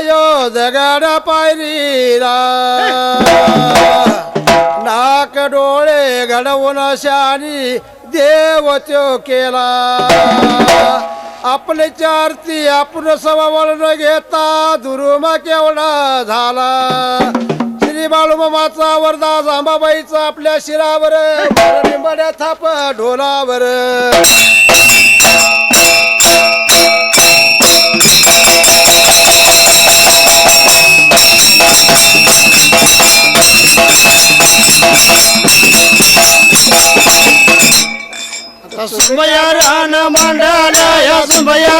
यो दगडा पायरीला. नाक डोळे घडवून शानी देव त्यो केला. आपले चारती आपण सवावळ घेता दुरुमा केवढा झाला. श्री बाळूमाचा वरदा जांबाबाईचा आपल्या शिरावर थाप ढोलावर. या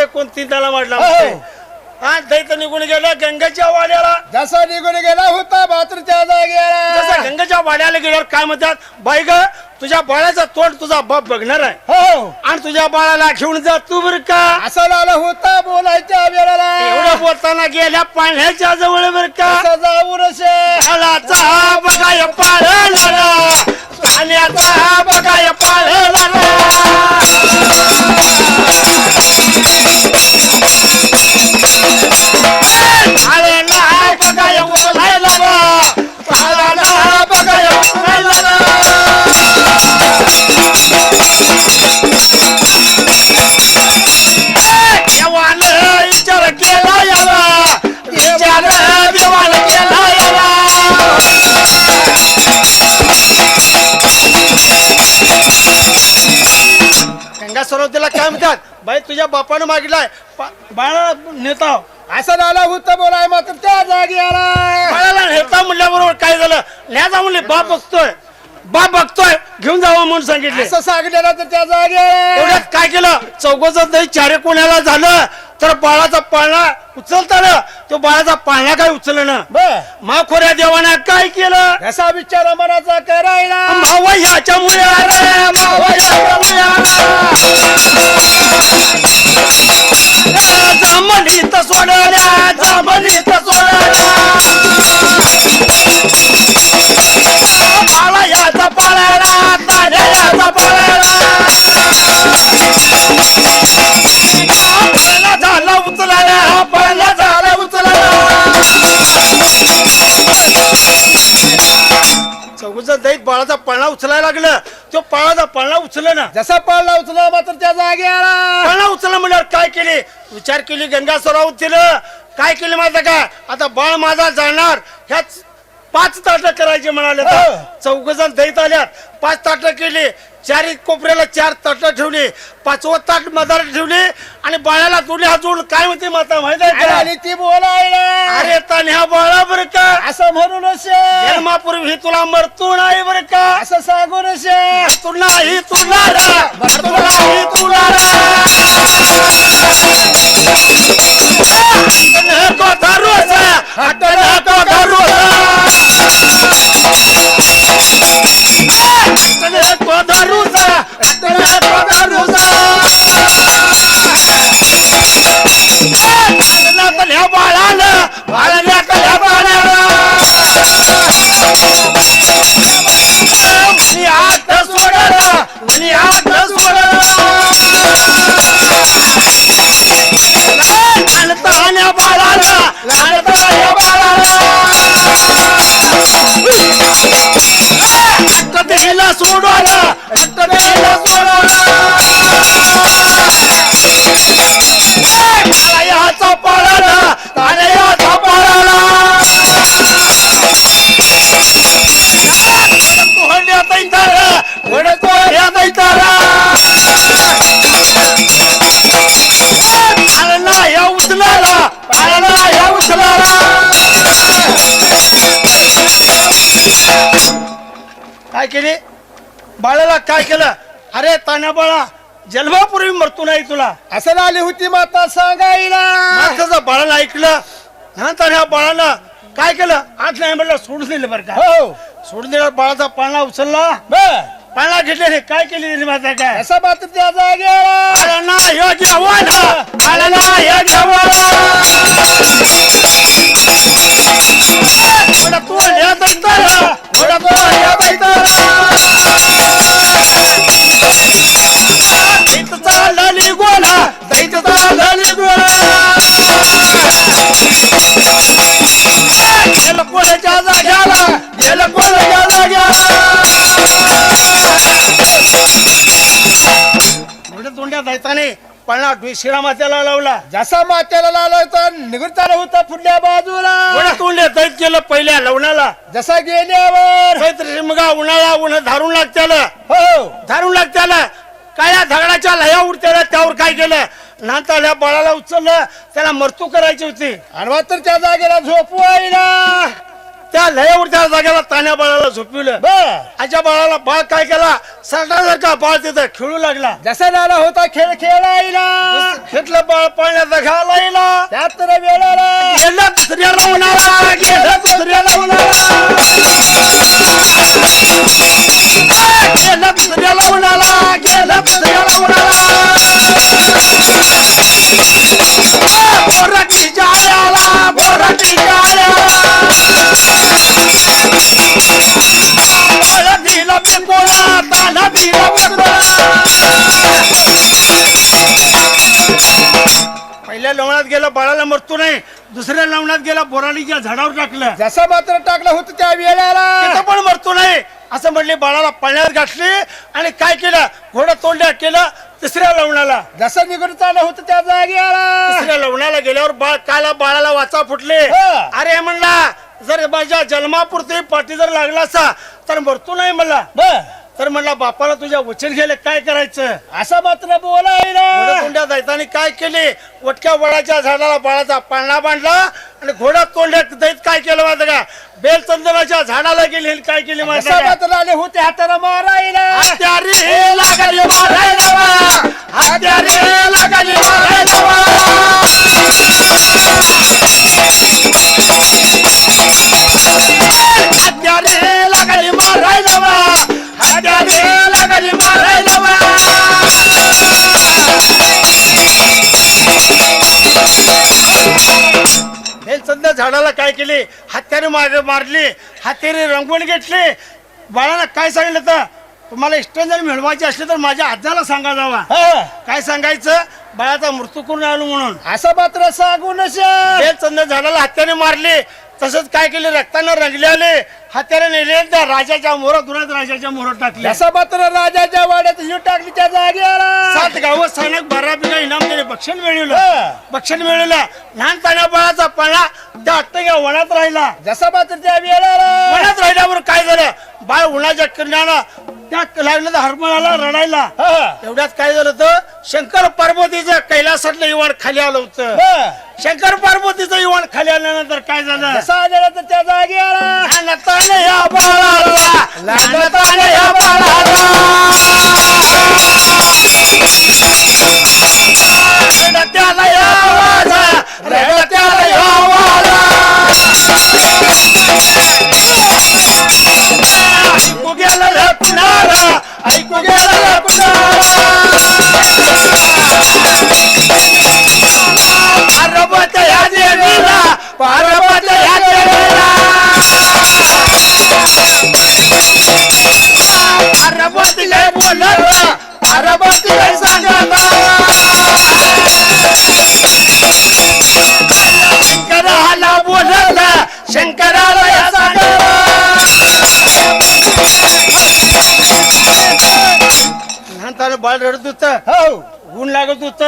सात ताला म्हणते कोण तीन ताला वाढला हा दैत निघून गेलं गंगाच्या वाड्याला. जसा निघून गेला होता बाथरूमच्या जसं जागेला गंगाच्या वाड्याला गेल्यावर काय म्हणतात बाई ग तुझ्या बाळाचा तोंड तुझा बाप बघणार आहे. हो आणि तुझ्या बाळाला घेऊन जा तू बर का? असं लाला होता बोलायच्या वेळेला. एवढं बोलताना गेल्या पाण्याच्या जवळ बर का? असं जाऊन शे. पाण्याचा बघाय पाळला पाण्याचा पाळला सरोवतीला काय म्हणतात? बाई तुझ्या बापानं मागितलाय. पा- बाळा नेता असं लाला होता बोलाय मात्र त्या जागेला बाळाला नेता म्हणल्याबरोबर काय झालं? न्याचा म्हणले बाप बघतोय. बाप बघतोय. घेऊन जावं म्हणून सांगितले. असं सांगलेलं तर त्या जागेला एवढ्यात काय केलं? चौघच दही चारे कोणाला झालं तर बाळाचा पाळणा उचलताना तो बाळाचा पाळणा काय उचललं ना बर. माखोऱ्या देवानं काय केलं? कसा विचार मनाचा करायला. मावा याच्यामुळे आलं. आलं. जमनीत सोडल्या जमनीत सोडल्या चौघचा दैत बाळाचा पळणा उचलायला लागलं. तो बाळाचा पळणा उचलला ना. जसा पाळला उचला मात्र त्या जागेला पळणा उचलला म्हणल्यावर काय केले? विचार केली गंगा सराव केलं काय केलं माहिती का? आता बाळ माझा जाणार. ह्याच पाच ताट करायचे म्हणाले हो. चौघ जण दैत आल्यात. पाच ताट केली. चारी कोपऱ्याला चार ताट ठेवली. पाचवं ताट मदार ठेवली आणि बाळाला दोन्ही हात जोडून काय म्हणते माता माहिती आहे ती बोलायला. अरे तान्ह्या बाळा बरं का? असं म्हणूनच जन्मापूर्वी तुला मरतो नाही बरं का? असं सांगूनच तुला ही तुला तुला ही तुला काय केले? बाळाला काय केलं? अरे तान्या बाळा जन्मापूर्वी मरतो नाही तुला. असं आली होती माता सांगायला बाळाला ऐकलं नंतर ह्या बाळानं काय केलं? आठ नाही म्हणलं सोडून दिलं बरं का. हो सोडून दिला बाळाचा पाळणा उचलला. पाळणा घेतले काय केली त्यांनी माता काय? असं मात्र त्या जागेला पाळणा योग्य वाला थोडा तो लिहात ऐकताना थोडा तो लिहात ऐकताना दैत पळणा शिरा मात्याला लावला. जसा मात्याला लावला तर निघून चालला होता पुढल्या बाजूला. तोंड्या दैत केलं पहिल्या लवणाला जसा गेल्यावर. शिमगा उन्हाळा उन्हा धारून लागत्याला. हो धारून लागत्याला. काय या दगडाच्या लया उडत्याला त्यावर काय केलं? नंतर या बाळाला उचललं त्याला मृत्यू करायची होती. आणि मात्र त्या जागेला झोपवायला त्या लयावर त्या जागेला तान्या बाळाला झोपविलं. बर. आजच्या बाळाला बाळ काय केला? सरकारसारखा बाळ तिथं खेळू लागला. जसा लाला होता खेळ खेळायला. घेतलं बाळ पाळण्याचा घाला येला त्यात वेळाला गेला दुसऱ्याला उन्हाळा गेला दुसऱ्याला उन्हाळा गेला दुसऱ्याला उन्हाळा गेला दुसऱ्याला उन्हाळा दुसऱ्या लवणात गेला बोराडीच्या झाडावर टाकलं. जसा मात्र टाकला होता त्या वेळाला. तिथं पण मरतो नाही. असं म्हणले बाळाला पळण्यात घातली आणि काय केलं? घोडा तोंड्या केलं तिसऱ्या लवणाला जसं निघून चाललं होतं त्या जागेला तिसऱ्या लवणाला गेल्यावर बाळ काला बाळाला वाचा फुटले. हा. अरे म्हणला जर माझ्या जन्मापुरती पाठी जर लागला असा तर मरतो नाही म्हणला. बर. तर म्हणला बापाला तुझ्या वचन गेले काय करायचं? असं मात्र बोलायला दैताने काय केले? वटक्या वडाच्या झाडाला बाळाचा पाळणा बांधला आणि घोडा तोंड्यात दैत काय केलं माहिती का? बेलचंदनाच्या झाडाला गेले काय केले का? मात्र आले होते हाताला मारायला लागले मारायला. वा. हत्यारे लागले मारायला वा. हत्यारे लागले मारायला वा. हत्यारे झाडाला काय केले? हत्यारे मार मारले हत्यारे रंगवून घेतले. बाळाला काय सांगितलं तर? तुम्हाला इष्टांजली मिळवायची असली तर माझ्या आजाला सांगा जावा. हा. काय सांगायचं? बाळाचा मृत्यू करून आलो म्हणून. असं मात्र सांगूनच बेलचंद झाडाला हत्याने मारले. तसंच काय केले? रक्तानं रंगले आले. हत्यारे नेले त्या राजाच्या मोहरात दुरात राजाच्या मोहरात टाकले. जसा मात्र राजाच्या वाड्यात हिव टाकली त्या जागेला सात गाव स्थानक बारा बिघा इनाम दिले बक्षण मिळवलं. हा. बक्षण मिळवलं. लहान ताण्या बाळाचा पळा त्या अट्टग्या वनात राहिला. जसा मात्र त्या वेळेला वनात राहिल्यावर काय झालं? बाळ उन्हाच्या किरणाला त्या लागलं हरमळाला रडायला. हा. एवढ्यात काय झालं होतं? शंकर पार्वतीचं कैलासातलं इवाण खाली आलं होतं. हा. शंकर पार्वतीचं इवाण खाली आल्यानंतर काय झालं? जसा आलेला तर त्या जागेला लहानताने या बाळाला. लहानताने या बाळाला. रडत्याला या वाजा, रडत्याला या बाळ रडत होत. हो. ऊन लागत होत.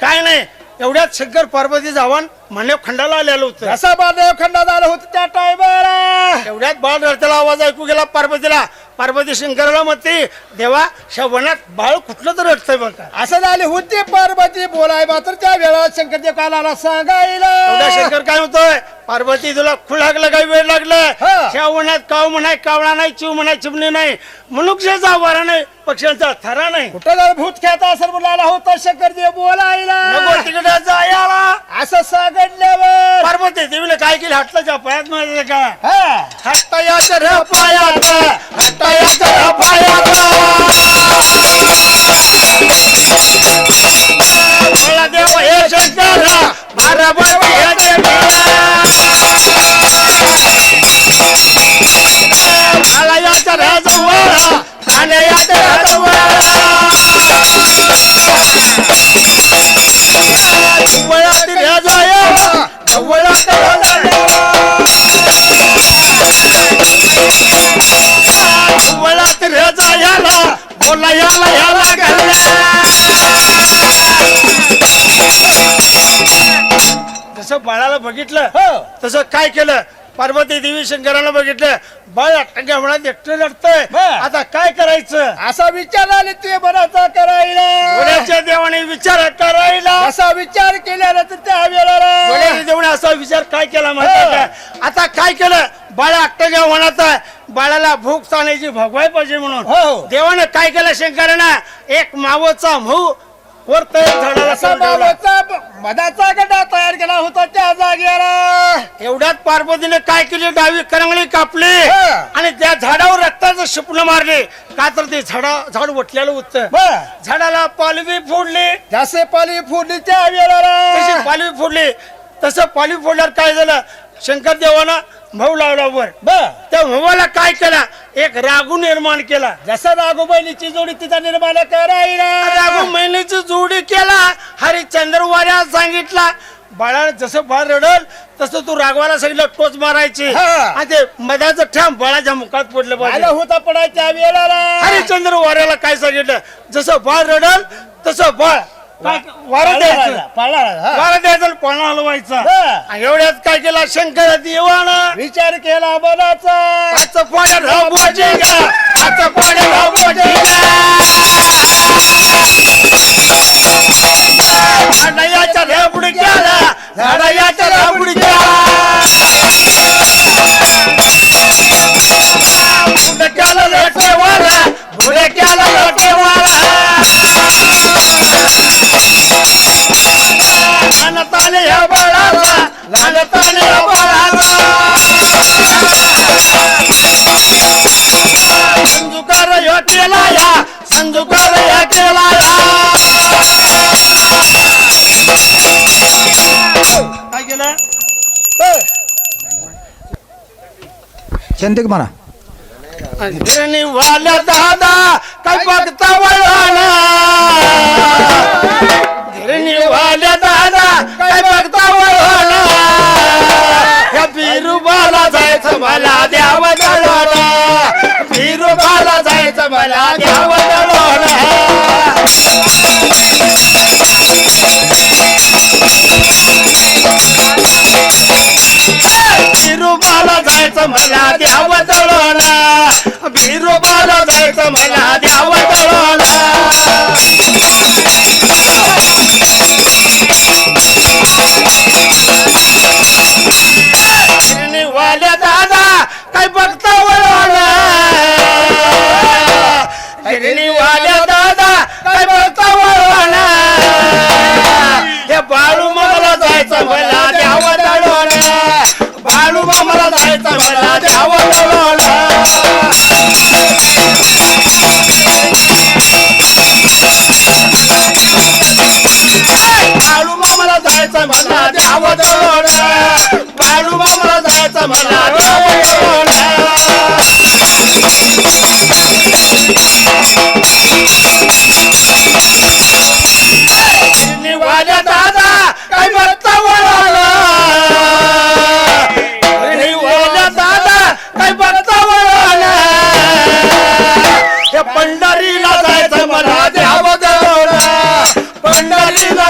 काय नाही. एवढ्यात शंकर पार्वती जावन मान्य खंडाला आलेलं होतं. जसा बादेव खंडा झाला होत त्या टायमाला. एवढ्यात बाळ रडतेला आवाज ऐकू गेला पार्वतीला. पार्वती शंकराला म्हणते देवा शवनात बाळ कुठलं तर रडतंय बघा. असं झाले होते पार्वती. बोलाय मात्र त्या वेळेला शंकरदेव कालाला सांगायला. एवढा शंकर काय होतोय पार्वती तुला खूळ लागलं काही वेळ लागलं? हा. शवनात काव म्हणाय कावळा नाही चिव म्हणाय चिमणी नाही. मनुष्याचा वारा नाही पक्ष्यांचा थरा नाही. कुठं भूत खेळता असं बोलायला होता शंकरदेव बोलायला. नको तिकडे जायला. असं सांगितल्यावर पार्वती देवीला काय केलं? हटलाच्या पायात माहिती का? हा. हट्टायाच्या रे पायात हट्टायाच्या रे पायात बोला देव हे शंकर पार्वती हे बघितलं? हो. तसं काय केलं? पार्वती देवी शंकराला बघितलं. बाळ अटक्या म्हणत एकटं लढतंय. आता काय करायचं? असा विचार आले ते मनाचा करायला. देवाने विचार करायला. असा विचार केल्यानंतर त्या वेळेला. देवाने असा विचार काय केला माहिती का? आता काय केलं? बाळ म्हणत आहे. बाळाला भूक चालण्याची भगवाय पाहिजे म्हणून. हो. देवानं काय केलं शंकरानं? एक मावचा मऊ वर तयार झाडाला मधाचा गड्डा तयार केला होता त्या जागेला एवढ्यात पार्वतीने काय केली? डावी करंगळी कापली. हा. आणि त्या झाडावर रक्ताचं शिपण मारले. का तर ते झाडा झाड वटलेलं होतं. झाडाला पालवी फोडली. जसे पाली फुडली त्या वेळेला. पालवी फोडली. तसं पालवी फोडल्यावर काय झालं? शंकर देवानं भाऊ लावला वर बर. त्या भावाला काय केला? एक रागू निर्माण केला. जसा राघोबैलीची जोडी तिचा निर्माण करायला महिन्याची जोडी केला. हरिश्चंद्र वाऱ्या सांगितला. बाळा जसं बाळ रडल तसं तू रागवाला सांगितलं टोच मारायची. आणि ते मधाचं ठ्याम बाळाच्या मुखात पडलं पाहिजे होता पडा त्या वेळेला. हरिश्चंद्र वाऱ्याला काय सांगितलं? जसं बाळ रडल तसं बाळ काय वारं द्यायचं? पाळला हा. वारं द्यायचं आणि पाळणा हलवायचा हा. आणि एवढ्यात काय केला? शंकर देवानं विचार केला मनाचा. हातचं पाड्या राबवायचे का हातचं पाड्या राबवायचे केला तर म्हणा वाला दादा काय बघता वळाला वाला दादा काय बघता वळाला ह्या बिरुबाला जायचं मला द्यावं दळाला बिरुबाला जायचं मला द्यावं दळाला बिरुबाला जायचं मला द्यावं चढवला बिरुबाला जायचं मला द्यावं Thank you.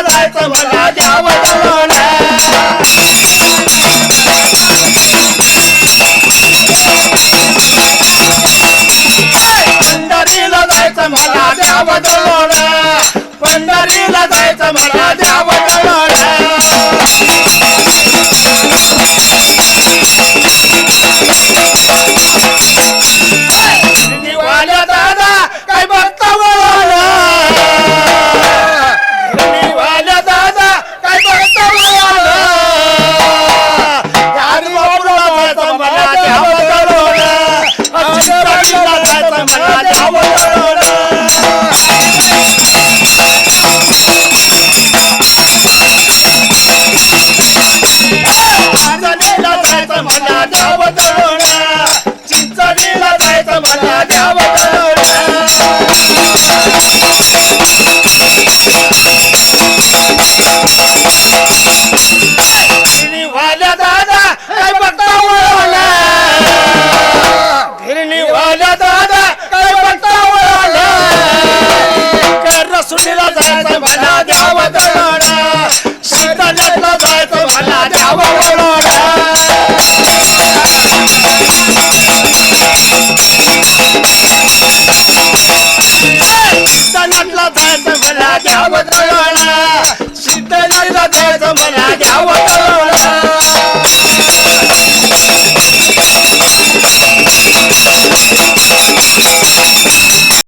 जायचं मला द्यावं